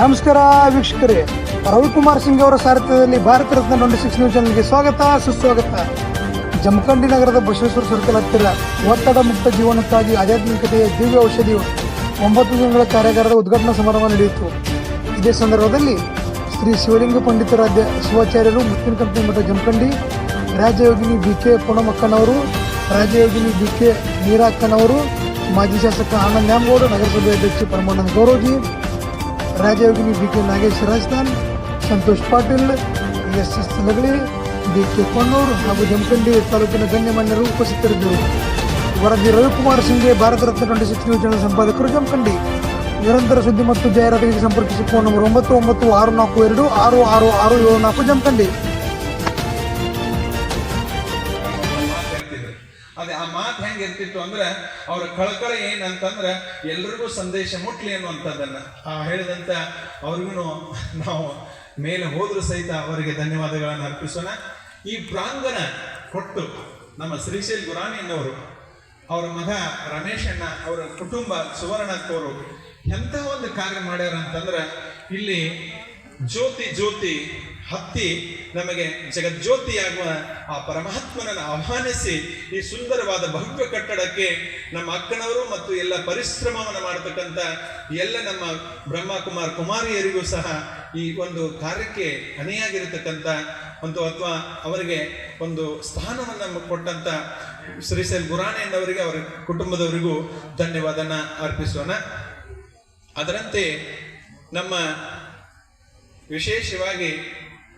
ನಮಸ್ಕಾರ ವೀಕ್ಷಕರೇ. ರವಿಕುಮಾರ್ ಸಿಂಗ್ ಅವರ ಸಾರಥ್ಯದಲ್ಲಿ Bharata Ratna twenty six news ಚಾನಲ್ಗೆ ಸ್ವಾಗತ, ಸುಸ್ವಾಗತ. ಜಮಖಂಡಿ ನಗರದ ಬಸವೇಶ್ವರ ಸರ್ಕಲ್ ಹತ್ತಿರ ಒತ್ತಡ ಮುಕ್ತ ಜೀವನಕ್ಕಾಗಿ ಆಧ್ಯಾತ್ಮಿಕತೆಯ ದಿವ್ಯ ಔಷಧಿ ಒಂಬತ್ತು ದಿನಗಳ ಕಾರ್ಯಾಗಾರದ ಉದ್ಘಾಟನಾ ಸಮಾರಂಭ ನಡೆಯಿತು. ಇದೇ ಸಂದರ್ಭದಲ್ಲಿ ಶ್ರೀ ಶಿವಲಿಂಗ ಪಂಡಿತರಾಧ್ಯ ಶಿವಾಚಾರ್ಯರು, ಮುತ್ತಿನ ಕಂಪನಿ ಮಠ ಜಮಖಂಡಿ ರಾಜಯೋಗಿನಿ ಬಿ ಕೆ ಪುಣಮಕ್ಕನವರು ರಾಜಯೋಗಿನಿ ಬಿ ಕೆ ನೀರಾಕ್ಕನವರು ಮಾಜಿ ಶಾಸಕ ಆನಂದ್ ನ್ಯಾಮಗೌಡ, ನಗರಸಭೆ ಅಧ್ಯಕ್ಷ ಪರಮಾನಂದ ಗೌರವಜಿ Rajayogini B K Nagesh Rajasthan Santosh Patil S S Nagali B K Konnur ಹಾಗೂ ಜಮಖಂಡಿ ತಾಲೂಕಿನ ಗಣ್ಯಮಾನ್ಯರು ಉಪಸ್ಥಿತರಿದ್ದರು ವರದಿ Ravikumar ಸಿಂಗ್ಗೆ Bharata Ratna twenty six news channel ಸಂಪಾದಕರು Jamkhandi ನಿರಂತರ ಸುದ್ದಿ ಮತ್ತು ಜಾಹೀರಾತಿಗೆ ಸಂಪರ್ಕಿಸಿ ಫೋನ್ ನಂಬರ್ ಒಂಬತ್ತು ಒಂಬತ್ತು ಆರು ನಾಲ್ಕು ಎರಡು ಆರು ಆರು ಆರು ಏಳು ನಾಲ್ಕು ಜಮಖಂಡಿ ಆ ಅಂದ್ರೆ, ಅವರ ಕಳಕಳ ಏನಂತಂದ್ರೆ, ಎಲ್ರಿಗೂ ಸಂದೇಶ ಮುಟ್ಲಿ ಅನ್ನುವಂಥದ್ದನ್ನ. ಆ ಹೇಳಿದಂತ ಅವ್ರಿಗೂ ನಾವು ಮೇಲೆ ಹೋದ್ರೂ ಸಹಿತ ಅವರಿಗೆ ಧನ್ಯವಾದಗಳನ್ನು ಅರ್ಪಿಸೋಣ. ಈ ಪ್ರಾಂಗಣ ಕೊಟ್ಟು ನಮ್ಮ ಶ್ರೀಶೈಲ್ ಗುರಾಣಿಯನ್ನವರು, ಅವರ ಮಗ ರಮೇಶ್ ಅಣ್ಣ, ಅವರ ಕುಟುಂಬ ಸುವರ್ಣಕ್ಕವರು ಎಂಥ ಒಂದು ಕಾರ್ಯ ಮಾಡ್ಯಾರ ಅಂತಂದ್ರೆ ಇಲ್ಲಿ ಜ್ಯೋತಿ ಜ್ಯೋತಿ ಹತ್ತಿ ನಮಗೆ ಜಗಜ್ಯೋತಿಯಾಗುವ ಆ ಪರಮಾತ್ಮನನ್ನು ಆಹ್ವಾನಿಸಿ ಈ ಸುಂದರವಾದ ಭವ್ಯ ಕಟ್ಟಡಕ್ಕೆ ನಮ್ಮ ಅಕ್ಕನವರು ಮತ್ತು ಎಲ್ಲ ಪರಿಶ್ರಮವನ್ನು ಮಾಡತಕ್ಕಂಥ ಎಲ್ಲ ನಮ್ಮ ಬ್ರಹ್ಮಕುಮಾರ್ ಕುಮಾರಿಯರಿಗೂ ಸಹ ಈ ಒಂದು ಕಾರ್ಯಕ್ಕೆ ಅಣಿಯಾಗಿರತಕ್ಕಂಥ ಒಂದು ಅಥವಾ ಅವರಿಗೆ ಒಂದು ಸ್ಥಾನವನ್ನು ಕೊಟ್ಟಂತ ಶ್ರೀಶೈಲ್ ಗುರಾಣೆಯನ್ನವರಿಗೆ, ಅವರ ಕುಟುಂಬದವರಿಗೂ ಧನ್ಯವಾದನ ಅರ್ಪಿಸೋಣ. ಅದರಂತೆ ನಮ್ಮ ವಿಶೇಷವಾಗಿ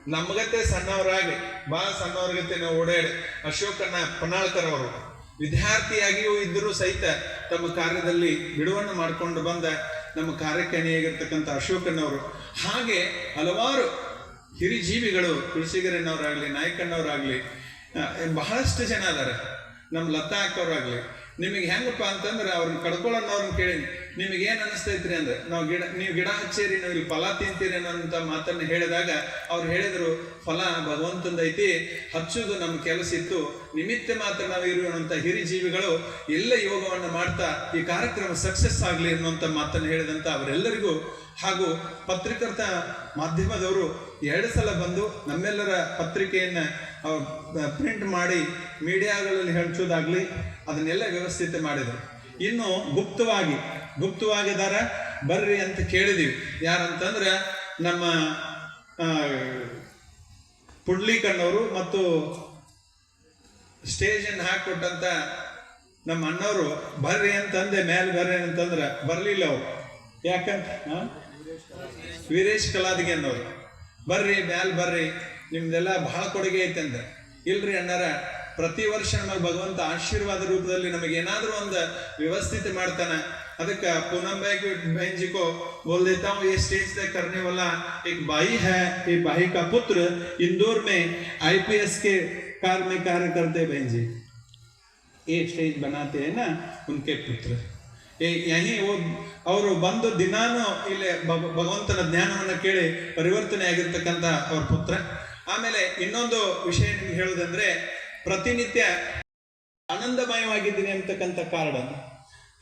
ನಮಗತ್ತೆ ಸಣ್ಣವರಾಗಿ, ಬಾ ಸಣ್ಣವ್ರಿಗತ್ತೆ ನಾವು ಓಡಾಡಿ. ಅಶೋಕನ ಪನಾಳ್ಕರ್ ಅವರು, ವಿದ್ಯಾರ್ಥಿಯಾಗಿಯೂ ಇದ್ದರೂ ಸಹಿತ ತಮ್ಮ ಕಾರ್ಯದಲ್ಲಿ ಬಿಡುವನ್ನು ಮಾಡಿಕೊಂಡು ಬಂದ ನಮ್ಮ ಕಾರ್ಯಕರ್ಣಿಯಾಗಿರ್ತಕ್ಕಂಥ ಅಶೋಕನವರು. ಹಾಗೆ ಹಲವಾರು ಹಿರಿಜೀವಿಗಳು ತುಳಸಿಗರಣ್ಣವರಾಗಲಿ ನಾಯಕಣ್ಣವರಾಗಲಿ ಬಹಳಷ್ಟು ಜನ ಅದಾರೆ ನಮ್ಮ ಲತಾ ಅಕ್ಕವರಾಗಲಿ. ನಿಮಗೆ ಹೆಂಗಪ್ಪ ಅಂತಂದ್ರೆ ಅವ್ರನ್ನ ಕಡ್ಕೊಳ್ಳೋನ್ನವ್ರನ್ನ ಕೇಳಿ ನಿಮಗೆ ಏನ್ ಅನಿಸ್ತೈತ್ರಿ ಅಂದ್ರೆ, ನಾವು ಗಿಡ, ನೀವು ಗಿಡ ಹಚ್ಚೇರಿ, ನೀವು ಫಲ ತಿಂತೀರಿ ಅನ್ನೋಂಥ ಮಾತನ್ನ ಹೇಳಿದಾಗ ಅವ್ರು ಹೇಳಿದ್ರು, ಫಲ ಭಗವಂತಂದೈತಿ, ಹಚ್ಚೋದು ನಮ್ಮ ಕೆಲಸ ಇತ್ತು, ನಿಮಿತ್ತ ಮಾತ್ರ ನಾವು ಇರುವಂತ ಹಿರಿಜೀವಿಗಳು ಎಲ್ಲ ಯೋಗವನ್ನು ಮಾಡ್ತಾ ಈ ಕಾರ್ಯಕ್ರಮ ಸಕ್ಸಸ್ ಆಗಲಿ ಅನ್ನುವಂಥ ಮಾತನ್ನು ಹೇಳಿದಂತ ಅವರೆಲ್ಲರಿಗೂ ಹಾಗೂ ಪತ್ರಿಕರ್ತ ಮಾಧ್ಯಮದವರು ಎರಡು ಸಲ ಬಂದು ನಮ್ಮೆಲ್ಲರ ಪತ್ರಿಕೆಯನ್ನ ಪ್ರಿಂಟ್ ಮಾಡಿ ಮೀಡಿಯಾಗಳಲ್ಲಿ ಹಂಚೋದಾಗ್ಲಿ ಅದನ್ನೆಲ್ಲ ವ್ಯವಸ್ಥಿತ ಮಾಡಿದರು. ಇನ್ನು ಗುಪ್ತವಾಗಿ ಗುಪ್ತವಾಗಿದಾರ ಬರ್ರಿ ಅಂತ ಕೇಳಿದೀವಿ. ಯಾರಂತಂದ್ರೆ ನಮ್ಮ ಪುಂಡ್ಲಿ ಪುಡ್ಲಿಕಣ್ಣವರು ಮತ್ತು ಸ್ಟೇಜ್ ಅನ್ನು ಹಾಕೊಟ್ಟಂತ ನಮ್ಮ ಅಣ್ಣವರು, ಬರ್ರಿ ಅಂತಂದೆ ಮೇಲೆ ಬರ್ರಿ ಅಂತಂದ್ರೆ ಬರಲಿಲ್ಲ ಅವರು. ಯಾಕಂತ ವೀರೇಶ್ ಕಲಾದಿಗೆ ಅನ್ನೋರು. ಬರ್ರಿ, ಮ್ಯಾಲ್ ಬರ್ರಿ, ನಿಮ್ದೆಲ್ಲ ಬಹಳ ಕೊಡುಗೆ ಐತೆ ಅಂದ್ರೆ ಇಲ್ರಿ ಅಣ್ಣಾರ ಪ್ರತಿ ವರ್ಷ ನಮಗೆ ಭಗವಂತ ಆಶೀರ್ವಾದ ರೂಪದಲ್ಲಿ ನಮಗೆ ಏನಾದ್ರೂ ಒಂದು ವ್ಯವಸ್ಥಿತ ಮಾಡ್ತಾನ ಅದಕ್ಕೆ पूनम भाई को बहन जी को बोल देता हूँ ये स्टेज तक करने वाला एक भाई है ये भाई का पुत्र इंदौर में आईपीएस के कार में कार्य करते हैं बहन जी ये स्टेज बनाते हैं ना उनके पुत्र ಏ- ಯಹಿ ಓ- ಅವರು ಬಂದು ದಿನಾನು ಇಲ್ಲಿ ಭಗ- ಭಗವಂತನ ಜ್ಞಾನವನ್ನು ಕೇಳಿ ಪರಿವರ್ತನೆ ಆಗಿರ್ತಕ್ಕಂಥ ಅವ್ರ ಪುತ್ರ ಆಮೇಲೆ ಇನ್ನೊಂದು ವಿಷಯ ನಿಮ್ಗೆ ಹೇಳುದಂದ್ರೆ ಪ್ರತಿನಿತ್ಯ ಆನಂದಮಯವಾಗಿದ್ದೀನಿ ಅಂತಕ್ಕಂಥ ಕಾರ್ಡ್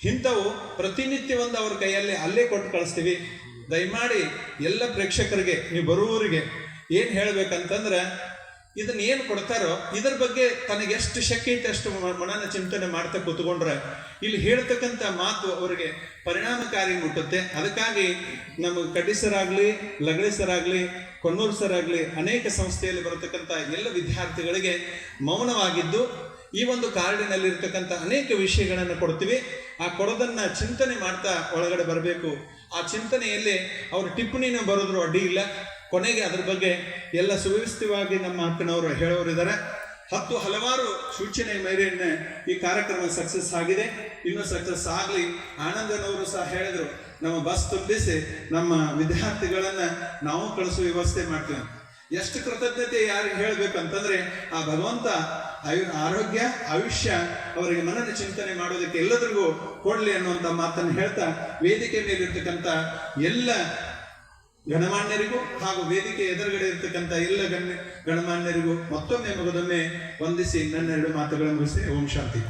ಇಂಥವು ಪ್ರತಿನಿತ್ಯ ಒಂದು ಅವ್ರ ಕೈಯಲ್ಲಿ ಅಲ್ಲೇ ಕೊಟ್ಟು ಕಳಿಸ್ತೀವಿ. ದಯಮಾಡಿ ಎಲ್ಲ ಪ್ರೇಕ್ಷಕರಿಗೆ, ನೀವು ಬರುವವರಿಗೆ ಏನು ಹೇಳ್ಬೇಕಂತಂದ್ರೆ ಇದನ್ನ ಏನು ಕೊಡ್ತಾರೋ ಇದರ ಬಗ್ಗೆ ತನಗೆ ಎಷ್ಟು ಶಕ್ತಿ ಐತೆ ಅಷ್ಟು ಮನನ ಚಿಂತನೆ ಮಾಡ್ತಾ ಕೂತ್ಕೊಂಡ್ರೆ ಇಲ್ಲಿ ಹೇಳ್ತಕ್ಕಂಥ ಮಾತು ಅವರಿಗೆ ಪರಿಣಾಮಕಾರಿ ಮುಟ್ಟುತ್ತೆ. ಅದಕ್ಕಾಗಿ ನಮ್ಮ ಕಡ್ಡಿ ಸರ್ ಆಗಲಿ ಆಗಲಿ ಕೊನ್ನೂರು ಸರ್ ಆಗಲಿ ಅನೇಕ ಸಂಸ್ಥೆಯಲ್ಲಿ ಬರತಕ್ಕಂಥ ಎಲ್ಲ ವಿದ್ಯಾರ್ಥಿಗಳಿಗೆ ಮೌನವಾಗಿದ್ದು ಈ ಒಂದು ಕಾರ್ಡಿನಲ್ಲಿ ಇರ್ತಕ್ಕಂಥ ಅನೇಕ ವಿಷಯಗಳನ್ನು ಕೊಡ್ತೀವಿ. ಆ ಕೊಡೋದನ್ನು ಚಿಂತನೆ ಮಾಡ್ತಾ ಒಳಗಡೆ ಬರಬೇಕು. ಆ ಚಿಂತನೆಯಲ್ಲಿ ಅವರು ಟಿಪ್ಪಣಿನ ಬರೋದ್ರೂ ಅಡ್ಡಿ ಇಲ್ಲ. ಕೊನೆಗೆ ಅದ್ರ ಬಗ್ಗೆ ಎಲ್ಲ ಸುವ್ಯವಸ್ಥಿತವಾಗಿ ನಮ್ಮ ಅಕ್ಕನವರು ಹೇಳೋರಿದ್ದಾರೆ. ಹತ್ತು ಹಲವಾರು ಸೂಚನೆ ಮೇರೆಯನ್ನ ಈ ಕಾರ್ಯಕ್ರಮ ಸಕ್ಸಸ್ ಆಗಿದೆ. ಇನ್ನೂ ಸಕ್ಸಸ್ ಆಗಲಿ, ಆನಂದನವರು ಸಹ ಹೇಳಿದರು, ನಮ್ಮ ಬಸ್ ತುಂಬಿಸಿ ನಮ್ಮ ವಿದ್ಯಾರ್ಥಿಗಳನ್ನು ನಾವು ಕಳಿಸುವ ವ್ಯವಸ್ಥೆ ಮಾಡ್ತೀವಿ. ಎಷ್ಟು ಕೃತಜ್ಞತೆ ಯಾರಿಗೆ ಅಂತಂದರೆ ಆ ಭಗವಂತ ಆಯು, ಆರೋಗ್ಯ, ಆಯುಷ್ಯ, ಅವರಿಗೆ ಮನನ ಚಿಂತನೆ ಮಾಡೋದಕ್ಕೆ ಎಲ್ಲದರಿಗೂ ಕೊಡಲಿ ಅನ್ನುವಂಥ ಮಾತನ್ನು ಹೇಳ್ತಾ, ವೇದಿಕೆ ಮೇಲಿರ್ತಕ್ಕಂಥ ಎಲ್ಲ ಗಣಮಾನ್ಯರಿಗೂ ಹಾಗೂ ವೇದಿಕೆ ಎದುರುಗಡೆ ಇರತಕ್ಕಂಥ ಎಲ್ಲ ಗಣ್ಯ, ಗಣಮಾನ್ಯರಿಗೂ ಮತ್ತೊಮ್ಮೆ ಮಗದೊಮ್ಮೆ ವಂದಿಸಿ ನನ್ನ ಎರಡು ಮಾತುಗಳನ್ನು ಮುಗಿಸಿ ಓಂ ಶಾಂತಿ.